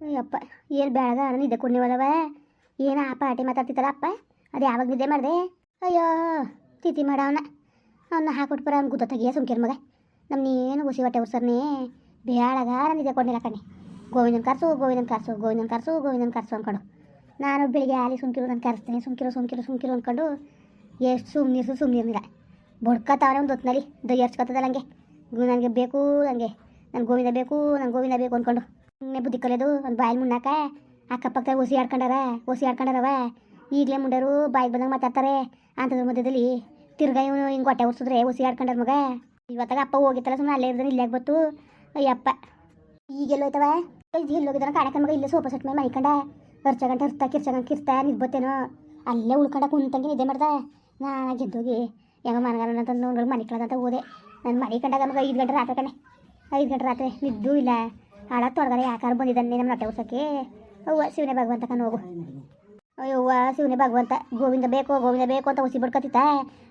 ಅಯ್ಯಪ್ಪ, ಏನು ಬೇಡದ ನಾನು ನಿದ್ದೆ ಕುಣ್ಣಿವದವ ಏನು ಆ ಪಾಟಿ ಮಾತಾಡ್ತಿತ್ತಲ್ಲ ಅಪ್ಪ? ಅದು ಯಾವಾಗ ನಿದ್ದೆ ಮಾಡಿದೆ? ಅಯ್ಯೋ ತಿತಿ ಮಾಡ ಅವನ. ಅವನ್ನ ಹಾಕ್ಬಿಟ್ಟು ಬರ ಅವ್ನು ಗುದ್ದ ತೆಗಿಯ ಸುಮ್ಕಿರ್ ಮಗ. ನಮ್ಮನ್ನೇನು ಗುಸಿ ಹೊಟ್ಟೆ ಉರ್ಸರ್ನೇ. ಬೇಡಗ ನಾನು ನಿದ್ದೆ ಕೊಡ್ಲಿಲ್ಲ ಕಣ್ಣೆ ಗೋವಿಂದನ ಕರ್ಸು ಗೋವಿಂದನ ಕರ್ಸು ಗೋವಿಂದನ ಕರ್ಸು ಗೋವಿಂದನ ಕರ್ಸು ಅಂದ್ಕೊಂಡು ನಾನು ಬೆಳಿಗ್ಗೆ ಆಲಿ ಸುಮ್ಕಿರು, ನಾನು ಕರೆಸ್ತೀನಿ. ಸುಮ್ಕಿರು ಸುಮ್ಕಿರು ಸುಮ್ಕಿರು ಅಂದ್ಕೊಂಡು ಎಷ್ಟು ಸುಮ್ಮನಿರ್ಸು ಸುಮ್ಮನಿರ್ನಿಲ್ಲ ಬಡ್ಕತ್ತವನೇ ಒಂದು ಹೊತ್ತಿನಲ್ಲಿ ದೈ ಹರ್ಚ್ಕೊತದಲ್ಲ ಹಂಗೆ ನನಗೆ ಬೇಕು ನನಗೆ ನನ್ನ ಗೋವಿಂದ ಬೇಕು ನನ್ನ ಗೋವಿಂದ ಬೇಕು ಅಂದ್ಕೊಂಡು ಬುದ್ಧಿ ಕಲಿಯೋದು, ಒಂದು ಬಾಯಲ್ಲಿ ಮುನ್ನಾಕ ಅಕ್ಕಪಕ್ಕ ಒಸಿ ಆಡ್ಕೊಂಡಾರ, ಒಸಿ ಆಡ್ಕೊಂಡಾರವ. ಈಗಲೇ ಮುಂಡರು ಬಾಯಿಗೆ ಬಂದಾಗ ಮಾತಾಡ್ತಾರೆ. ಅಂಥದ್ರ ಮಧ್ಯದಲ್ಲಿ ತಿರ್ಗಾ ಇವನು ಹಿಂಗೆ ಹೊಟ್ಟೆ ಉರ್ಸಿದ್ರೆ ಒಸಿ ಆಡ್ಕೊಂಡಾರ ಮಗ. ಇವತ್ತಾಗ ಅಪ್ಪ ಹೋಗಿತ್ತಲ್ಲ ಸುಮ್ಮನೆ ಅಲ್ಲೇ ಇರ್ದಾನೆ ಇಲ್ಲೇ ಬತ್ತು ಅಯ್ಯಪ್ಪ. ಈಗೆಲ್ಲ ಹೋಯ್ತವ ಇಲ್ಲಿ ಹೋಗಿದ್ದಾನ ಕಾಣಕ ಮಗ, ಇಲ್ಲೇ ಸೋಫಾ ಸೆಟ್ ಮೇಲೆ ಮೈಕಂಡ. ಹರ್ಚಗಂಟ ಹರ್ತಾ ಕಿರ್ಚಗಂಟ ಕಿರ್ತಾ ನಿದ್ಬತ್ತೇನೋ. ಅಲ್ಲೇ ಉಳ್ಕೊಂಡ ಕುಂತಂಗೆ ನಿದ್ದೆ ಮಾಡ್ದೆ. ನಾನು ಗೆದ್ದೋಗಿ ಹೆಂಗ ಮನಗಾರ ಅಂತ ನೋಡಿ ಮನೆ ಕಳೆದಂತ ಹೋದೆ. ನಾನು ಮನೆ ಕಂಡಾಗ ಮಗ ಐದು ಗಂಟೆ ರಾತ್ರಿ ಕಣೆ. ಐದು ಗಂಟೆ ರಾತ್ರಿ ನಿದ್ದೂ ಇಲ್ಲ. ಹಾಳ ತೊಡಗಡೆ ಯಾಕಾರ ಬಂದಿದ್ದಾನೆ ನಮ್ಮ ನಟ್ಟೆ ಉರ್ಸಕ್ಕೆ ಅವ್ವ, ಶಿವನೇ ಭಗವಂತ ಕಣ್ಣು ಹೋಗು. ಅಯ್ಯವ್ವ, ಶಿವನೇ ಭಗವಂತ, ಗೋವಿಂದ ಬೇಕು ಗೋವಿಂದ ಬೇಕು ಅಂತ ಹುಸಿ ಬಿಡ್ಕತ್ತಿತ್ತ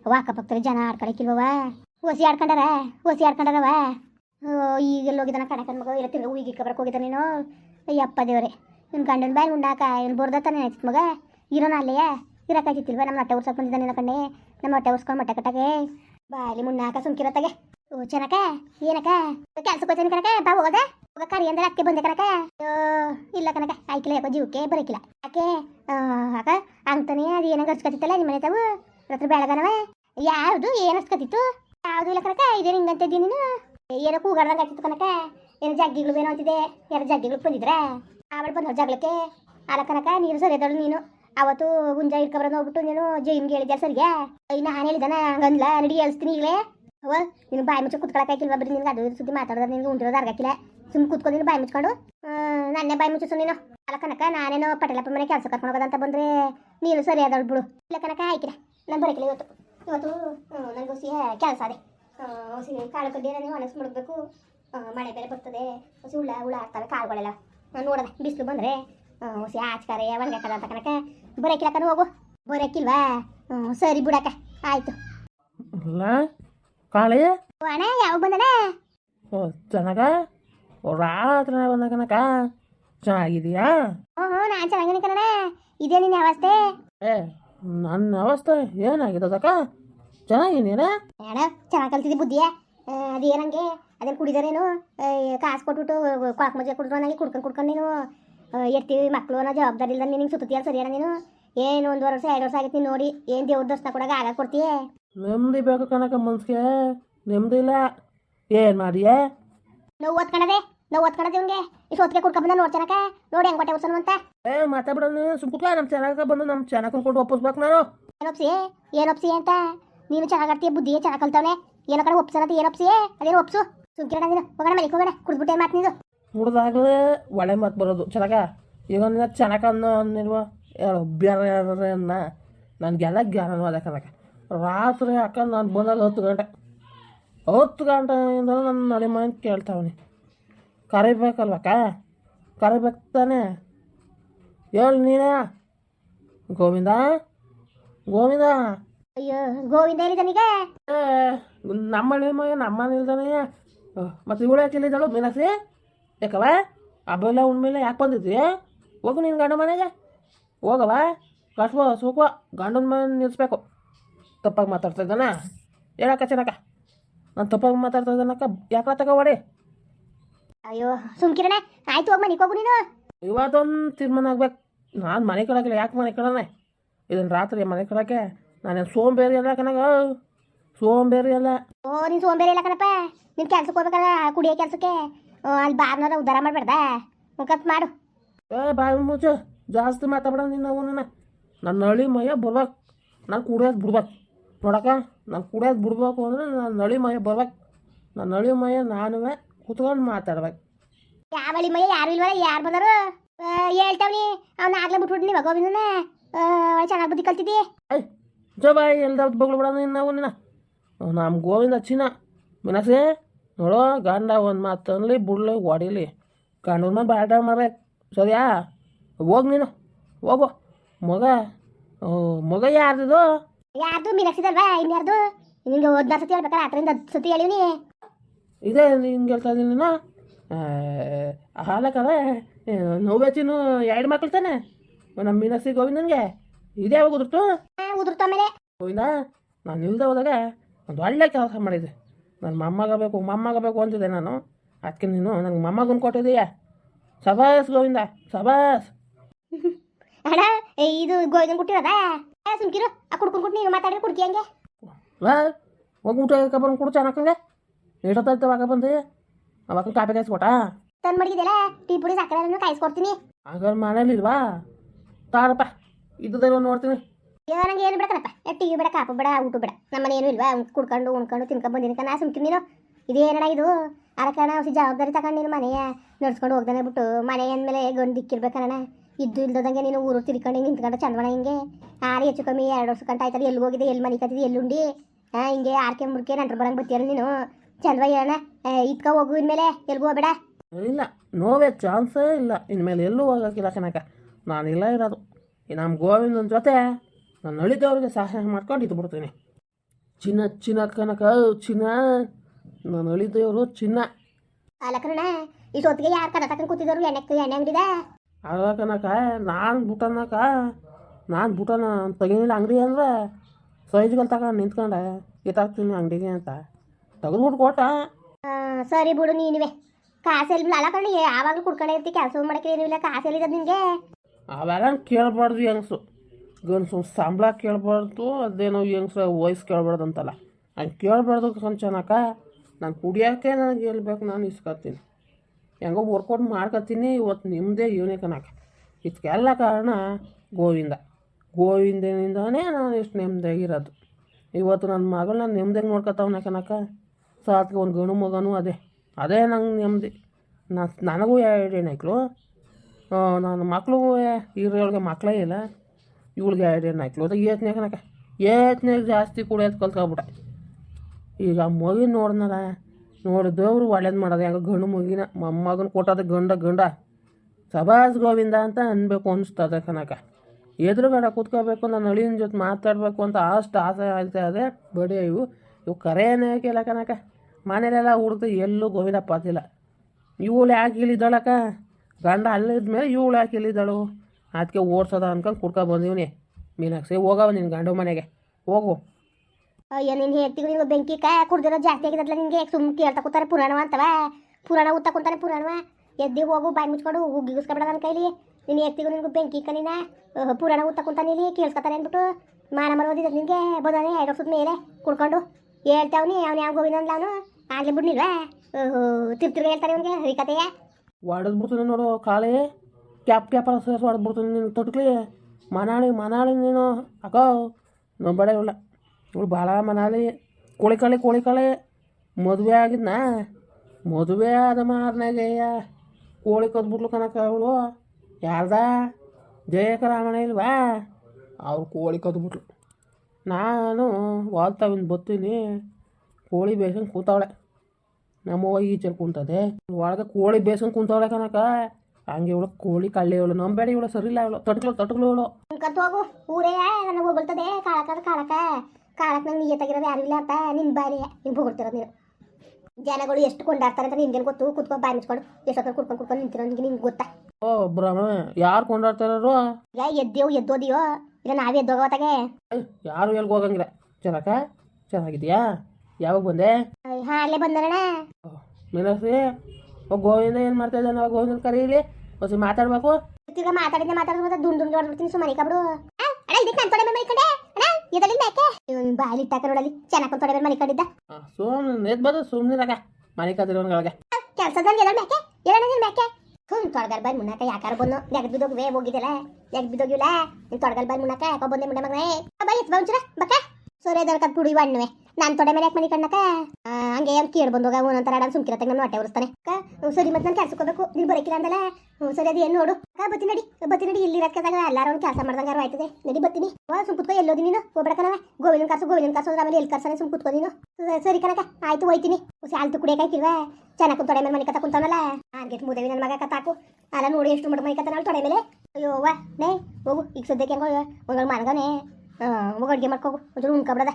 ಅವ ಅಕ್ಕಪಕ್ಕದಲ್ಲಿ ಜನ ಆಡ್ಕೊಳಕ್ಕಿಲ್ವವ ಹುಸಿ ಆಡ್ಕೊಂಡಾರ? ಹುಸಿ ಆಡ್ಕೊಂಡಾರವ ಈಗೆಲ್ಲ ಹೋಗಿದ್ದಾನ ಕಣಕನ ಮಗ? ಇಲ್ಲ ತಿರ್ಗ ಹೂಗಿ ಕಬರಕ್ಕೆ ಹೋಗಿದ್ದ ನೀನು? ಅಯ್ಯಪ್ಪ ದೇವ್ರೆ ಇವ್ನು ಗಂಡನ ಬಾಯಿ ಉಂಡಾಕ ಇವ್ನು ಬೋರ್ದತ್ತಾನೆ ಆಯ್ತು ಮಗ? ಇರೋನ ಅಲ್ಲೇ ಇರಕ್ಕಾಗಿತ್ತಿಲ್ವ ನಮ್ಮ ಹೊಟ್ಟೆ ಉರ್ಸಕ್ಕೆ ಬಂದಿದ್ದಾನೆ ಕಣ್ಣೆ? ನಮ್ಮ ಹೊಟ್ಟೆ ಉರ್ಸ್ಕೊಂಡು ಮೊಟ್ಟೆ ಕಟ್ಟಗೆ ಬಾಯಲ್ಲಿ ಮುನ್ನಾಕ ಸುಮ್ಕಿರತ್ತಾಗೆ ಓ ಚೆನ್ನಕ ಏನಕ್ಕ? ಕೆಲ್ಸಕ್ಕೆ ಹೋಗ್ತಾನೆ ಕಣಕ ಬಾ ಹೋಗೋದ? ಹೋಗ ಕರಿ ಅಂದ್ರೆ ಅಕ್ಕೆ ಬಂದೆ ಕನಕ ಇಲ್ಲ ಕನಕ ಆಯ್ಕಿಲ್ಲ, ಯಾಕೋ ಜೀವಕ್ಕೆ ಬರಕಿಲ್ಲ. ಯಾಕೆ? ಅಕ್ಕ, ಅಂತಾನೆ ಅದು ಏನೋ ಗರ್ಸ್ಕತ್ತಿತ್ತಲ್ಲ ನಿಮ್ಮ ಮನೆ ತಾವು? ರತ್ರ ಬೆಳಗನವ ಯಾವುದು ಏನು ಹಸ್ಕತ್ತಿತ್ತು ಯಾವುದು ಇಲ್ಲ ಕನಕ ಇದೇನು ಹಿಂಗಂತಿದ್ದೀನಿ ನೀನು. ಏನೋ ಕೂಗಾಡ್ದಂಗೆ ಆಗ್ತಿತ್ತು ಕನಕ ಏನೋ ಜಗ್ಗಿಗಳು ಏನೋ ಅಂತಿದೆ. ಎರಡು ಜಗ್ಗಿಗಳು ಬಂದಿದ್ರ? ಆಮೇಲೆ ಬಂದವ್ರು ಜಗಳಕ್ಕೆ. ಅಲ್ಲ ಕನಕ ನೀರು ಸರಿ ಎದ್ದಳು ನೀನು. ಅವತ್ತು ಗುಂಜಾ ಇಟ್ಕೊಬರೋದು ಹೋಗ್ಬಿಟ್ಟು ನೀನು ಜೈಮ್ಗೆ ಹೇಳಿದ್ದೆ ಸರಿಯಾ ಐ ನಾನು ಹೇಳಿದ್ದಾನ ಹಂಗಂದಿಲ್ಲ ನಡಿ ಹೇಳ್ಸ್ತೀನಿ ಈಗಲೇ. ಅವ, ನೀನು ಬಾಯಿ ಮುಚ್ಚಿ ಕುತ್ಕೊಳಕ್ಕಾಗಿಲ್ವ ಬರೀ ನಿನ್ಗೆ? ಅದು ಸುದ್ದಿ ಮಾತಾಡೋದು ನಿನ್ಗೆ ಉಂಟಿರೋದು ಅರ್ಗಾಕಿಲ್ಲ ಸುಮ್ ಕುತ್ಕೊಂಡು ಬಾಯಿ ಮುಚ್ಕೊಂಡು ನನ್ನೇ ಬಾಯಿ ಮುಚ್ಚಿಸು ನೀನು ಅಲ್ಲ ಕನಕ, ನಾನೇನೋ ಪಟೇಲಪ್ಪ ಮನೆ ಕೆಲಸ ಕರ್ಕೊಂಡು ಹೋಗೋದಂತ ಬಂದ್ರೆ ನೀನು ಸರಿ ಆದಳು ಬಿಡು. ಇಲ್ಲ ಕನಕ ಆಯ್ಕಿಲ್ಲ ನಾನು ಬರಕಿಲ್ಲ ಇವತ್ತು. ಇವತ್ತು ನನಗೆ ಹುಸಿ ಕೆಲಸ ಅದೇ. ಹುಸಿ ಕಾಳು ಕಡ್ಡಿ ನೀವು ಒಣಗಿಸಿ ಮುಡಬೇಕು. ಮಳೆ ಬೇರೆ ಬರ್ತದೆ. ಹುಸಿ ಹುಳ ಹುಳ ಆಗ್ತವೆ ಕಾಳುಗಳೆಲ್ಲ. ನಾನು ನೋಡದೆ, ಬಿಸಿಲು ಬಂದರೆ ಹುಸಿ ಆಚ್ಕಾರೆ ಒಣಗಾಕದ ಅಂತ ಕನಕ. ಬರೋಕಿಲ್ಲ ಕಣ ಹೋಗು. ಬರೋಕಿಲ್ವಾ? ಸರಿ ಬಿಡಕ್ಕ, ಆಯಿತು. ಕಾಳೆ ಅಣ್ಣ ಯಾವಾಗ ಬಂದಣ್ಣ ಓ ಚೆನ್ನಾಗ ಓ ರಾತ್ರಿ ಬಂದ ಕನಕ? ಚೆನ್ನಾಗಿದೆಯಾ ಹ್ಞೂ ಹ್ಞೂ ನಾನು ಚೆನ್ನಾಗಿನಿ ಕಣ ಇದೇ ನಿನ್ನ ಅವಸ್ಥೆ? ಏ ನನ್ನ ಅವಸ್ಥೆ ಏನಾಗಿದ್ದದಕ್ಕ ಚೆನ್ನಾಗಿದ್ದೀನ ಅಣ್ಣ ಚೆನ್ನಾಗಿ ಕಲ್ತಿದ್ದಿ ಬುದ್ಧಿಯ? ಅದೇನಂಗೆ ಅದೇನು ಕುಡಿದಾರೇನು ಕಾಸು ಕೊಟ್ಬಿಟ್ಟು ಕೊಳಕ್ ಮಜ್ಜೆ ಕುಡಿದ್ರು ನನಗೆ ಕುಡ್ಕೊಂಡು ಕುಡ್ಕೊಂಡು ನೀನು? ಎರ್ತೀವಿ ಮಕ್ಕಳು ಅನ್ನೋ ಜವಾಬ್ದಾರಿ ಇಲ್ಲ ನಿನಗೆ ಸುತ್ತಿಯಲ್ಲ ಸರಿಯಣ್ಣ ನೀನು? ಏನು ಒಂದು ವರ್ಷ ಎರಡು ವರ್ಷ ಆಗೈತಿ ನೀನು ನೋಡಿ? ಏನು ದೇವ್ರ ದರ್ಶನ ಕೊಡೋಕೆ ಆಗ ಕೊಡ್ತೀಯೇ? ನೆಮ್ಮದಿ ಬೇಕು ಕನಕ ಮನ್ಸಿಗೆ. ನೆಮ್ಮದಿ ಇಲ್ಲ. ಏನು ಮಾಡಿಯೇ ನೋವು ಓದ್ಕಣದೆ ನೋವು ಓದ್ಕಣದೆ ಇವ್ನಿಗೆ. ಇಷ್ಟು ಹೊತ್ತಿಗೆ ಕುಡ್ಕೊಂಬಂದ ಚನಕ ನೋಡಿ ಹೆಂಗ್ ಹೊಟ್ಟೆ ಉರ್ಸನು ಅಂತ. ಏ ಮಾತಾಡ್ಬಿಡೋಣ ನೀನು. ಸುಮ್ಕುತ್ಲ ನಮ್ಮ ಚನಕ ಬಂದು ನಮ್ಮ ಚೆನ್ನಾಗಿ ಕೊಟ್ಟು ಒಪ್ಪಿಸ್ಬೇಕು ನಾನು. ಏನೊಪ್ಸಿ ಏನೊಪ್ಸಿ ಅಂತ. ನೀನು ಚೆನ್ನಾಗಿ ಆಡ್ತೀಯ ಬುದ್ಧಿ ಚೆನ್ನಾಗಿ ಕಲ್ತವನೆ. ಏನೋ ಕಡೆ ಒಪ್ಸನಂತ ಏನೊಪ್ಸಿ ಅದೇನು ಒಪ್ಸು? ಸುಮ್ಕಿರಣ ನೀನು. ಹೋಗೋಣ ಮನೆಗೆ ಹೋಗೋಣ. ಕುಡ್ಬಿಟ್ಟೆ ಮಾತು ನೀನು? ಕುಡ್ದಾಗಲೇ ಒಳ್ಳೆ ಮಾತು ಬರೋದು. ಚನಕ ಈಗ ನಿನ್ನ ಚೆನ್ನಾಗ ಅನ್ನೋ ಅನ್ನಿಲ್ವ? ಬೇರೆ ಅನ್ನ. ನನಗೆಲ್ಲ ಜ್ಞಾನನೂ ಅದ ಕನಕ ರಾತ್ರಿ ಯಾಕಂದ್ರೆ ನಾನು ಬಂದಾಗ ಹತ್ತು ಗಂಟೆ. ಹತ್ತು ಗಂಟೆಯಿಂದ ನನ್ನ ನಡೆ ಮನೆ ಕೇಳ್ತಾವನಿ. ಕರಿಬೇಕಲ್ವಕ್ಕ ಕರಿಬೇಕು ತಾನೆ. ಹೇಳು ನೀನೇ. ಗೋವಿಂದ? ಗೋವಿಂದ? ಅಯ್ಯೋ ಗೋವಿಂದ ಹೇಳಿದನಿಗೆ ನಮ್ಮ ಮಯ್ಯ ನಮ್ಮ ಇಲ್ದಾನೆ ಮತ್ತು ಇವಳು ಯಾಕೆ ಇಲ್ಲಿದ್ದಾಳು ಮೀನಾಸಿ ಯಾಕವ ಹಬ್ಬೆಲ್ಲ ಉಣ್ಮೇಲೆ ಯಾಕೆ ಬಂದಿದ್ವಿ ಹೋಗು ನಿನ್ನ ಗಂಡ ಮನೆಗೆ. ಹೋಗವ ಕಸ್ಬೋ ಸುಖ ಗಂಡನ ಮನೆ ನಿಲ್ಲಿಸ್ಬೇಕು ತಪ್ಪಾಗಿ ಮಾತಾಡ್ತಾ ಇದ್ದಾನ? ಹೇಳಕ್ಕ ಚೆನ್ನಕ್ಕ. ನಾನು ತಪ್ಪಾಗಿ ಮಾತಾಡ್ತಾ ಇದ್ದಾನಕ್ಕ. ಯಾಕೆ ತಗೋಬೇಡಿ ಅಯ್ಯೋ ಸುಮ್ಕಿರಣ ಆಯ್ತು ಹೋಗಿ ಮನೆಗೆ ಹೋಗು ನೀನು. ಇವತ್ತೊಂದು ತೀರ್ಮಾನ ಆಗ್ಬೇಕು. ನಾನು ಮನೆ ಕಳಕಿಲ್ಲ ಯಾಕೆ ಮನೆ ಕಳನೆ ಇದನ್ನು ರಾತ್ರಿ ಮನೆ ಕಳಕ್ಕೆ ನಾನು ಸೋಂಬೇರಿ ಅಲ್ಲ ಕನಗ ಸೋಂಬೇರಿ ಅಲ್ಲ. ಓ ನೀನು ಸೋಂಬೇರಿ ಇಲ್ಲ ಕಣಪ್ಪ. ನೀನು ಕೆಲ್ಸಕ್ಕೆ ಹೋಗ್ಬೇಕಲ್ಲ ಕುಡಿಯೋ ಕೆಲಸಕ್ಕೆ? ಅಲ್ಲಿ ಬಾರ್ನಾರ ಉದ್ಧಾರ ಮಾಡಬೇಡ್ದ? ಮುಖತ್ ಮಾಡು. ಏ ಬಾಯಿ ಮುಚ್ಚು. ಜಾಸ್ತಿ ಮಾತಾಡ ನಿನ್ನ ನನ್ನ ಹಳ್ಳಿ ಮೈಯ ಬರ್ಬೇಕು. ನಾನು ಕುಡಿಯೋದು ಬಿಡ್ಬೇಕು. ನೋಡಕ್ಕ ನಾನು ಕುಡಿಯೋದು ಬಿಡ್ಬೇಕು ಅಂದ್ರೆ ನಾನು ನಳಿ ಮೈಯ ಬರ್ಬೇಕು. ನಾನು ನಳಿಮಯ ನಾನು ಕುತ್ಕೊಂಡು ಮಾತಾಡ್ಬೇಕು. ಯಾವಳಿ ಮಯ ಯಾರು ಇಲ್ವಲ್ಲ ಯಾರು ಬಂದರು? ಹೇಳ್ತಾವ್ನಿ ಅವ್ನ ಆಗ್ಲೇ ಬಿಟ್ಬಿಟ್ಟು ನೀವು ಗೋವಿಂದನ ಚೆನ್ನಾಗಿ ಬುದ್ಧಿ ಕಲ್ತಿದ್ದಿ. ಐ ಜೋ ಬಾಯಿ ಎಲ್ದ ಬಗ್ಳು ಬಿಡ ನೀನು ನಾವು ನಿನ್ನ? ನಮ್ಮ ಗೋವಿಂದ ಚಿನ್ನ. ಮೀನಾಕ್ಷಿ ನೋಡೋ ಗಂಡ ಒಂದು ಮಾತು ಅನ್ಲಿ ಬಿಡ್ಲಿ ಹೊಡಿಲಿ. ಗಂಡನ ಮೇಲೆ ಬ್ಯಾಟ ಮಾಡ್ಬೇಕು. ಸರಿಯಾ ಹೋಗಿ ನೀನು. ಹೋಗು. ಮಗ ಓ, ಮಗ ಯಾರ್ದಿದು? ಯಾರ್ದು ಮೀನಾಕ್ಷಿದಲ್ವಾ ಇನ್ಯಾರ್ದು ನಿಂಗೆ ಹದಿನಾರು ಸತಿ ಹೇಳ್ಬೇಕಾರೆ ಅದರಿಂದ ಹತ್ತು ಸತಿ ಹೇಳಿವ್ನಿ ಇದೇ ಹಿಂಗೆ ಹೇಳ್ತಾ ಇದ್ದೀನಿ ನೀನು? ಹಾಲಕ್ಕದ ನೋವೇಚಿನು ಎರಡು ಮಕ್ಳು ತಾನೆ. ನಮ್ಮ ಮೀನಾಕ್ಷಿ ಗೋವಿಂದನ್ಗೆ ಇದೇ ಯಾವಾಗ ಉದುರ್ತು? ಉದುರ್ತ ಆಮೇಲೆ. ಗೋವಿಂದ ನಾನು ಇಲ್ದೆ ಹೋದಾಗ ಒಂದು ಒಳ್ಳೆ ಕೆಲಸ ಮಾಡಿದೆ. ನನ್ನ ಮೊಮ್ಮಗ ಬೇಕು ಮೊಮ್ಮಗ ಬೇಕು ಅಂತಿದ್ದೆ ನಾನು. ಅದಕ್ಕೆ ನೀನು ನಂಗೆ ಮೊಮ್ಮಗನ ಕೊಟ್ಟಿದೀಯ ಸಬಾಸ್ ಗೋವಿಂದ ಸಬಾಸ್ ಅಣ್ಣ ಇದು ಗೋವಿಂದ ಕೊಟ್ಟಿರೋದಾ? ಸುಮ್ಕಿರು. ಆ ಕುಡ್ಕೊಂಡು ನೀನು ಮಾತಾಡಿದ್ರೆ ಕುಡ್ಕಿ ಹಂಗೆ? ವಾ ಹೋಗಿ ಊಟ ಬಂದು ಕೊಡು ಚೆನ್ನಾಕಂಗೆ ಎಷ್ಟೊತ್ತಾಯ್ತು ಅವಾಗ ಬಂದು. ಅವಾಗ ಕಾಪಿ ಕಾಯಿಸ್ಕೊಟಾ ತಂದು ಮಡಗಿದೆಲ್ಲ ಟೀ ಪುಡಿ ಸಕ್ಕರೆ ಕಾಯಿಸ್ಕೊಡ್ತೀನಿ. ಹಾಗಾದ್ರೆ ಮನೇಲಿ ಇಲ್ವಾ? ತಾರಪ್ಪ ಇದ್ದದೇನೋ ನೋಡ್ತೀನಿ. ಅಯ್ಯೋ ನಂಗೆ ಏನು ಬಿಡಕನಪ್ಪ. ಟೀ ಬಿಡ ಕಾಪು ಬೇಡ ಊಟ ಬೇಡ. ನಮ್ಮನೆ ಏನು ಇಲ್ವಾ? ಕುಡ್ಕೊಂಡು ಉಣ್ಕೊಂಡು ತಿನ್ಕೊಂಡು ಬಂದಿನಿ ನಾ ಸುಮ್ಕಿರ್ ನೀನು. ಇದೇನಣ್ಣ ಇದು? ಅರಕಣ ಹೊಸ ಜವಾಬ್ದಾರಿ ತಗೊಂಡು ನೀನು ಮನೆಯ ನಡ್ಸ್ಕೊಂಡು ಹೋಗ್ದಾನೆ ಬಿಟ್ಟು ಮನೆ ಅಂದಮೇಲೆ ಗಂಡು ದಿಕ್ಕಿರ್ಬೇಕಣ್ಣ ಇದ್ದು ಇಲ್ದಂಗೆ ನೀನು ಊರು ತಿರ್ಕೊಂಡು ಹಿಂಗೆ ನಿಂತ್ಕೊಂಡು ಚಂದವಣ ಹಿಂಗೆ. ಆರು ಹೆಚ್ಚು ಕಮ್ಮಿ ಎರಡು ವರ್ಷ ಕಂಟ ಆಯ್ತದೆ ಎಲ್ಲಿ ಹೋಗಿದೆ ಎಲ್ಲಿ ಮನೆ ಕತ್ತಿದೆ ಎಲ್ಲಿ ಉಂಡಿ? ಹಾಂ ಹಿಂಗೆ ಆರ್ಕೆ ಮುರ್ಕೆ ನಂತರ ಬರಂಗೆ ಬತ್ತೀರ ನೀನು. ಚಂದವ ಹೇಳಣ ಇದ್ಕ ಹೋಗು ಇನ್ಮೇಲೆ ಎಲ್ಗೂ ಹೋಗಬೇಡ. ಇಲ್ಲ ನೋವೇ ಚಾನ್ಸೇ ಇಲ್ಲ. ಇನ್ಮೇಲೆ ಎಲ್ಲೂ ಹೋಗೋಕ್ಕಿಲ್ಲ ಕನಕ ನಾನಿಲ್ಲ ಇರೋದು. ನಮ್ಮ ಗೋವಿಂದನ ಜೊತೆ ನಾನು ನಳಿದವ್ರಿಗೆ ಸಹಾಯ ಮಾಡ್ಕೊಂಡು ಇದು ಬಿಡ್ತೀನಿ. ಚಿನ್ನ ಚಿನ್ನ ಕನಕ ಚಿನ್ನ. ನಾನು ಅಳಿದವರು ಚಿನ್ನ. ಅಲ್ಲ ಕಣ ಇಷ್ಟೊತ್ತಿಗೆ ಯಾರು ಕದ ತಕೊಂಡು ಕೂತಿದ್ರು? ಎಣ್ಣೆ ಎಣ್ಣೆ ಅಂಗಡಿದ? ಅಲ್ಲ ಕನಕ ನಾನು ಬುಟನಕ ನಾನು ಬುಟನ ತೆಗಿನಿಲ್ಲ ಅಂಗಡಿ ಅಂದ್ರೆ ಸೈಜ್ಗಳು ತಗೊಂಡು ನಿಂತ್ಕೊಂಡೆ ಎತ್ತಾಗ್ತೀನಿ ಅಂಗಡಿಗೆ ಅಂತ. ತೆಗೆದ್ಬಿಟ್ಟು ಕೊಟ್ಟ. ಸರಿ ಬಿಡು ನೀನುವೆ. ಕಾಸೆಲ್ ಅಲ್ಲ ಕಣ್ಣಿ ಯಾವಾಗಲೂ ಕುಡ್ಕೊಂಡೆ ಇರ್ತಿ ಕೆಲಸ ಮಾಡಕ್ಕೆ ಏನಿಲ್ಲ ಕಾಸು ಎಲ್ಲಿದೆ ನಿನಗೆ? ಅವೆಲ್ಲ ಕೇಳಬಾರ್ದು ಹೆಂಗ್ಸು. ಗಂಡಸು ಸಂಬಳ ಕೇಳಬಾರ್ದು ಅದೇನೋ ಹೆಂಗ್ಸು ವಯಸ್ಸು ಕೇಳಬಾರ್ದು ಅಂತಲ್ಲ ಹಂಗೆ ಕೇಳಬಾರ್ದು ಕಂಚನಕ. ನಾನು ಕುಡಿಯೋಕ್ಕೆ ನನಗೆ ಹೇಳ್ಬೇಕು ನಾನು ಇಸ್ಕೊತೀನಿ ಹೆಂಗೋ ವರ್ಕೌಟ್ ಮಾಡ್ಕೊತೀನಿ ಇವತ್ತು ನಿಮ್ಮದೇ ಇವನೇ ಕನಕ ಇದಕ್ಕೆಲ್ಲ ಕಾರಣ ಗೋವಿಂದ. ಗೋವಿಂದನಿಂದನೇ ನಾನು ಇಷ್ಟು ನೆಮ್ಮದಿಯಾಗಿರೋದು ಇವತ್ತು ನನ್ನ ಮಗಳನ್ನ ನೆಮ್ಮದಿಯಾಗಿ ನೋಡ್ಕೊತಾವನ ಕನಕ ಸಾತ್ಗೆ ಒಂದು ಗಣು ಮಗನೂ ಅದೇ. ಅದೇ ನಂಗೆ ನೆಮ್ಮದಿ ನಾನು ನನಗೂ ಎರಡು ಹೆಣ್ಣೈಕ್ಳು ನನ್ನ ಮಕ್ಳಿಗೂ ಇರೋಳಿಗೆ ಮಕ್ಕಳೇ ಇಲ್ಲ. ಇವಳಿಗೆ ಎರಡು ಆಯ್ತು ಅದು ಏತ್ನೇ ಕನಕ ಏತ್ನಾಗ ಜಾಸ್ತಿ ಕುಡಿಯೋದು ಕಲ್ತ್ಕೊಬಿಟ್ಟ. ಈಗ ಮಗಿನ ನೋಡಿದ್ನಲ್ಲ ನೋಡಿ, ದೇವ್ರು ಒಳ್ಳೇದು ಮಾಡೋದು. ಹೆಂಗ ಗಂಡು ಮಗಿನ, ಮೊಮ್ಮಗನ ಕೊಟ್ಟದ ಗಂಡ ಗಂಡ. ಸಬಾಸ್ ಗೋವಿಂದ ಅಂತ ಅನ್ಬೇಕು ಅನಿಸ್ತದೆ ಕನಕ ಎದುರುಗಡೆ ಕೂತ್ಕೋಬೇಕು ನಾನು ಅಳಿಯನ ಜೊತೆ ಮಾತಾಡಬೇಕು ಅಂತ ಅಷ್ಟು ಆಸೆ ಆಯ್ತಾ ಇದೆ. ಬಡಿ, ಇವು ಇವು ಕರೆಯೇ ಹಾಕಿಲ್ಲ ಕನಕ ಮನೇಲೆಲ್ಲ ಹುಡುಗ ಎಲ್ಲೂ ಗೋವಿಂದ ಪಾತಿಲ್ಲ. ಇವಳು ಯಾಕೆ ಇಳಿದಾಳಕ್ಕ. ಗಂಡ ಅಲ್ಲಿದ್ಮೇಲೆ ಇವಳು ಯಾಕೆ ಇಳಿದಾಳು. ಅದಕ್ಕೆ ಓಡ್ಸೋದ ಅನ್ಕೊಂಡು ಕುಡ್ಕೊ ಬಂದಿವ್ನಿ. ಮೀನಾಕ್ಷಿ, ಹೋಗವ ನಿನ್ನ ಗಂಡ ಮನೆಗೆ. ಹೋಗು. ಅಯ್ಯೋ ನಿನ್ನ ಹೇಳ್ತೀವಿ ನಿನ್ಗೆ ಬೆಂಕಿ ಕಾಯ ಕುಡ್ದಿರೋ ಜಾಸ್ತಿ ಆಗಿದ್ದಲ್ಲ ನಿನಗೆ? ಸುಮ್ಮನೆ ಕೇಳ್ತಾ ಕೂತಾರೆ ಪುರಾಣವ ಅಂತವ. ಪುರಾಣ ಉತ್ತಾ ಕುಂತಾನೆ ಪುರಾಣವ. ಎದ್ದಿ ಹೋಗು, ಬಾಯಿ ಮುಚ್ಕೊಂಡು ಉಗ್ಗಿಗಿಸ್ಕೊಬೇಡ ನನ್ನ ಕೈಲಿ. ನಿನ್ನ ಎತ್ತಿಗೂ ನಿನಗೆ ಬೆಂಕಿ ಕನಿನ ಪುರಾಣ ಉತ್ತಾ ಕುಂತಾನೆ ಇಲ್ಲಿ, ಕೇಳಿಸ್ಕೊತಾನೆ ಅಂದ್ಬಿಟ್ಟು ಮಾನ ಮರೋದಿದ್ದ ನಿನಗೆ? ಬದಾನೆ ಎರಡು ವರ್ಷದ ಮೇಲೆ, ಕುಡ್ಕೊಂಡು. ಹೇಳ್ತಾವ್ನಿ ಅವ್ನು ಯಾವ ಗೋವಿಂದ ಅವನು? ಆಗ್ಲಿ ಬಿಡ್ನಿಲ್ವಾ ತಿರ್ತಿರ್ಗ ಹೇಳ್ತಾರೆ ಅವನಿಗೆ ಹರಿಕತೆಯ ಹೊಡೆದು ಬಿಡ್ತೀನಿ ನೋಡು ಕಾಳಿ ಕ್ಯಾಪ್ ಕ್ಯಾಪ್ ಸೇರಿಸಿ ಹೊಡೆದು ಬಿಡ್ತೀನಿ ನೀನು ತೊಟ್ಕಲಿ. ಮನಾಳಿ ಮನಾಳಿ ನೀನು ಅಕೋ ನೋಡ್ಬೇಡ ಇವಳ ಇವಳು ಭಾಳ ಮನಾಲಿ. ಕೋಳಿ ಕಾಳೆ ಕೋಳಿ ಕಾಳೆ. ಮದುವೆ ಆಗಿದ್ನಾ? ಮದುವೆ ಆದ ಮಾರನಾಗೆಯ ಕೋಳಿ ಕದ್ಬಿಟ್ಲು ಕನಕ ಅವಳು. ಯಾರ್ದ? ಜಯಕ ರಾಮಣ ಇಲ್ವಾ? ಅವ್ರು ಕೋಳಿ ಕದ್ಬಿಟ್ಲು. ನಾನು ವಾಲ್ತಾವಿಂದ ಬತ್ತೀನಿ. ಕೋಳಿ ಬೇಸನ್ ಕೂತವಳೆ. ನಮ್ಮವ್ವ ಈಚೆಲ್ ಕುಂತದೆ. ಒಳಗೆ ಕೋಳಿ ಬೇಸನ್ ಕುಂತವಳೆ ಕನಕ ಹಂಗೆ ಇವಳು ಕೋಳಿ ಕಳ್ಳಿ ಇವಳು ನಂಬೇಡಿ ಇವಳು ಸರಿಲ್ಲ ಇವಳು ತಟ್ಕಳು ತಟ್ಕಳು ಇವಳು ಕತ್ ಊರೇ ನನಗೆ ಹೋಗ್ಬಿಡ್ತದೆ ಕಾಳಕ ಕಾಳಕ. ಕಾಳಕ್ ನಂಗೆ ನಿಯತ್ತಾಗಿರೋದು ಯಾರು ಇಲ್ಲ ಅಂತ ನಿನ್ನ ಬಾರಿ ಹಿಂಗೆ ಹೋಗ್ತಿರೋದು ನೀನು. ಜನಗಳು ಎಷ್ಟು ಕೊಂಡಾಡ್ತಾರೆ ಅಂತ ನಿನ್ಗೇನು ಗೊತ್ತು? ಕುತ್ಕೊಂಡು ಬಾಯಿ ಮುಚ್ಕೊಂಡು ಎಷ್ಟೊತ್ತು ಕುಡ್ಕೊಂಡು ಕುಡ್ಕೊಂಡು ನಿಂತಿರೋ ನಿಂಗೆ ನಿಂಗೆ ಗೊತ್ತಾ? ಓ ಬ್ರಹ್ಮ ಯಾರು ಕೊಂಡಾಡ್ತಾರೋ ಯಾ ಎದ್ದೇವು ಎದ್ದೋದಿಯೋ? ಇಲ್ಲ ನಾವೇ ಎದ್ದೋಗವತ್ತಾಗೆ ಯಾರು ಎಲ್ಲಿ ಹೋಗಂಗಿಲ್ಲ. ಚೆನ್ನಾಗ? ಚೆನ್ನಾಗಿದ್ಯಾ? ಯಾವಾಗ ಬಂದೆ? ಅಲ್ಲೇ ಬಂದಣ್ಣ ಮೀನಾಕ್ಷಿ ಓ ಗೋವಿಂದ ಏನು ಮಾಡ್ತಾ ಇದ್ದಾನೆ? ಗೋವಿಂದ ಕರೀಲಿ ಹೊಸ ಮಾತಾಡ್ಬೇಕು. ತಿರ್ಗಾ ಮಾತಾಡಿದ್ದೆ ಮಾತಾಡಿದ್ರೆ ದುಂಡು ದುಂಡು ಹೊಡ್ಬಿಡ್ತೀನಿ ಸುಮ್ಮನೆ ಕಬಡು ಅಣ್ಣ ಇದಕ್ಕೆ ನಾನು ತೊಡೆ ಮೇಲೆ ಮನಿಕೊಂಡೆ ಎದಳಿಂದ ಯಾಕೆ? ಇವ್ನು ಬಾಯಲ್ಲಿ ಇಟ್ಟಾಕ ನೋಡಲಿ ಚೆನ್ನಾಗಿ ತೊಡೆ ಮೇಲೆ ಮನಿಕೊಂಡಿದ್ದ ಹಾಂ ಸುಮ್ಮನೆ ಎದ್ದು ಬಂದು ಸುಮ್ಮನಿರಾಗ ಮನೆ ಕದಿರೋನ್ಗಳಿಗೆ ಕೆಲಸದಲ್ಲಿ ಎದಳ ಮ್ಯಾಕೆ ಎದಳ ನಿನ್ ಮ್ಯಾಕೆ ಹ್ಞೂ ತೊಡಗಲ್ ಬಾಯ್ ಮುನ್ನಕ ಯಾಕಾರ ಬಂದು ನೆಗದ್ ಬಿದ್ದೋಗ್ವೆ ಹೋಗಿದ್ದಲ್ಲ ನೆಗದ್ ಬಿದ್ದೋಗಿಲ್ಲ ನಿನ್ ತೊಡಗಲ್ ಬಾಯ್ ಮುನ್ನಾಕ ಯಾಕೋ ಬಂದೆ ಮುಂಡೆ ಮಗನೇ? ಬೈ ಎತ್ ಬಂಚುರ ಬಕ್ಕ. ಸೊರೆ ಎದಳ ಕತ್ ಪುಡಿ ಬಣ್ಣವೆ ನಾನು ತೊಡೆ ಮೇಲೆ ಯಾಕೆ ಮನಿ ಕಣ್ಣಕ ಹಂಗೆ ಏನ್ ಕೇಳಿ ಬಂದೋಗ ಒಂದೊಂಥರ ಆಡಮ್ ಸುಮ್ಕಿರತ್ತೆ ನಾನು ಹೊಟ್ಟೆ ಉರಿಸ್ತಾನೆ. ಸರಿ ಮತ್ತೆ ನಾನು ಕೆಲ್ಸಕ್ಕೆ ಹೋಗ್ಬೇಕು. ನೀನು ಬರೋಕಿಲ್ಲ ಅಂತಲ್ಲ ಹ್ಞೂ ಸರಿ ಅದು ಏನು ನೋಡು. ಅಕ್ಕ, ಬತ್ತಿ ನಡಿ ಬತ್ತಿ ನಡಿ, ಇಲ್ಲಿ ಇರೋದ್ಕಾಗ ಎಲ್ಲಾರು ಒಂದು ಕೆಲಸ ಮಾಡ್ದಂಗಾರು ಆಯ್ತದೆ. ನಡಿ ಬತ್ತೀನಿ ಸುಮ್ ಕುತ್ಕೋ, ಎಲ್ಲೋದಿ ನೀನು. ಹೋಗ್ಬೇಡ ಕಣವ ಗೋವಿನ ಕಾಸು ಗೋವಿನ ಕಾಸು ಆಮೇಲೆ ಎಲ್ಲಿ ಕರ್ಸಾನೆ ಸುಮ್ ಕುತ್ಕೋ ನೀನು. ಸರಿ ಕನಕ ಆಯ್ತು, ಹೋಯ್ತೀನಿ. ಹುಸಿ ಹಾಲ್ತು ಕುಡಿಯಕಾಯ್ತಿಲ್ವಾ ಚೆನ್ನಾಗಿ ತೊಡೆ ಮೇಲೆ ಮನೆ ಕತ್ತ ಕುಂತಾನಲ್ಲ ಆರ್ಗೆಟ್ ಮುದೇವಿ ನನ್ನ ಮಗ ಕತ್ತಾಕು ಅಲ್ಲ ನೋಡಿ, ಎಷ್ಟು ಮಡ ಮೈ ಕತ್ತ ತೊಡೆ ಮೇಲೆ. ಅಯ್ಯೋ ನೇ, ಹೋಗು, ಈಗ ಸದ್ಯಕ್ಕೆ ಹೆಂಗೋ ಒಂಗಳು ಮನಗನೆ ಹೋಗಿ ಅಡುಗೆ ಮಾಡ್ಕೋಗು ಒಂಚೂರು ಉಣ್ಕೊಬಿಡದ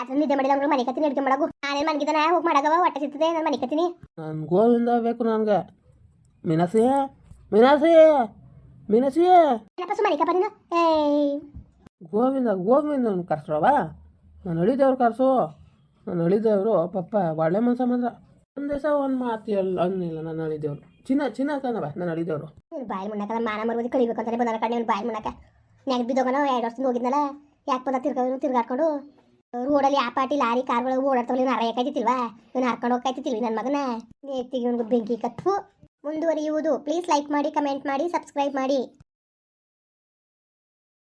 ಅದ್ರ ನಿದ್ದೆ ಮಾಡಿದ ಅವ್ಗಳು ಮನೆ ಕತ್ತೀನಿ ಅಡುಗೆ ಮಾಡಗು. ನಾನೇನು ಮನ್ಗಿದ್ದಾನ ಹೋಗಿ ಮಾಡಗವ ಹೊಟ್ಟೆ ಸಿಗ್ತದೆ ನಾನು ಮನೆ ಕತ್ತೀನಿ. ನಾನು ಗೋವಿಂದ ಬೇಕು ನನಗೆ. ಮೀನಾಕ್ಷಿ ಮೀನಾಸಿ ಮೀನಾಸಿ ಏನಪ್ಪ ಮನೆ ಕಪ್ಪ ನೀನು? ಏಯ್. ಗೋವಿಂದ ಗೋವಿಂದ ಕರ್ಸ್ರವ? ನಾನು ಅಳಿದೇವ್ರು ಕರ್ಸು. ನಾನು ಅಳಿದೇವ್ರು ಪಪ್ಪ ಒಳ್ಳೆ ಮನ್ಸ ಮಾತ್ರ. ಒಂದು ದಿವಸ ಒಂದು ಮಾತು ಎಲ್ಲ ಅನ್ನಿಲ್ಲ ನಾನು ಅಳಿದೇವ್ರು ಚಿನ್ನ ಚಿನ್ನ ಕಣವ ನಾನು ಅಳಿದೇವ್ರು ಬಾಯಿ ಮುನ್ನಕ ಮಾನ ಮರ್ಬೋದು ಕಳಿಬೇಕು ಅಂತಾನೆ ಬಂದ ಕಣ್ಣೆ ಬಾಯಿ ಮುನ್ನಕ ನೆಗ್ ಬಿದ್ದೋಗೋಣ ಎರಡು ವರ್ಷದಿಂದ ಹೋಗಿದ್ನಲ್ಲ. ಯಾಕೆ ಬಂದ ತಿರ್ಗ ತಿರ್ಗಾಡ್ಕೊಂಡು? ರೋಡಲ್ಲಿ ಆ ಪಾಟಿ ಲಾರಿ ಕಾರ್ಗಳು ಓಡಾಡ್ತಾವಲ್ಲ ಇವ್ನು ಅರಯಕ್ಕಾಯ್ತಿಲ್ವಾ ಇವ್ನು ಹರ್ಕೊಂಡು ಹೋಗ್ಕಾಯ್ತಿಲ್ವಿ ನನ್ನ ಮಗನ? ನೇತಿಗೆ ಇವನಿಗೆ ಬೆಂಕಿ ಕತ್ತು ಮುಂದುವರಿಯುವುದು. ಪ್ಲೀಸ್ ಲೈಕ್ ಮಾಡಿ ಕಮೆಂಟ್ ಮಾಡಿ ಸಬ್ಸ್ಕ್ರೈಬ್ ಮಾಡಿ.